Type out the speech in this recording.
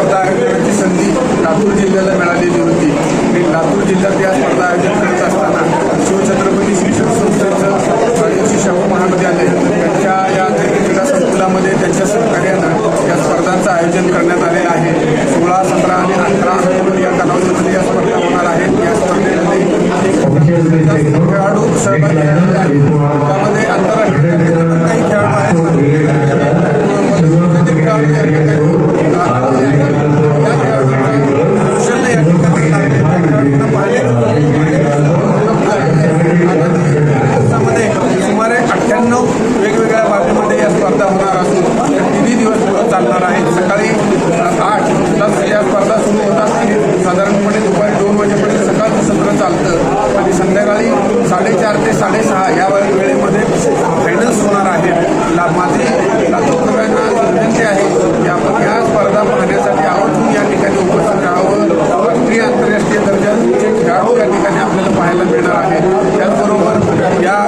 स्पर्धा आयोजनाची संधी लातूर जिल्ह्याला मिळालेली होती. मी लातूर जिल्ह्यात या स्पर्धा आयोजन करत असताना शिवछत्रपती शिक्षण संस्थेचं राजर्षी शाहू महाविद्यालय त्यांच्या या क्रीडा संकुलामध्ये त्यांच्या सहकार्यानं या स्पर्धांचं आयोजन करण्यात आले आहे. सोळा सतरा आणि अठरा ऑक्टोबर या कालावधीमध्ये या स्पर्धा होणार आहेत. या स्पर्धेमध्ये खेळाडू सहभागी त्यामध्ये महाराष्ट्रामध्ये सुमारे अठ्ठ्याण्णव वेगवेगळ्या बाबीमध्ये या स्पर्धा होणार असून तिन्ही दिवस चालणार आहेत. सकाळी आठ तास या स्पर्धा सुरू होतात. साधारणपणे दुपारी दोन वाजेपर्यंत सकाळचं सत्र चालतं. आणि संध्याकाळी साडेचार ते साडेसहा या आहे. त्याचबरोबर या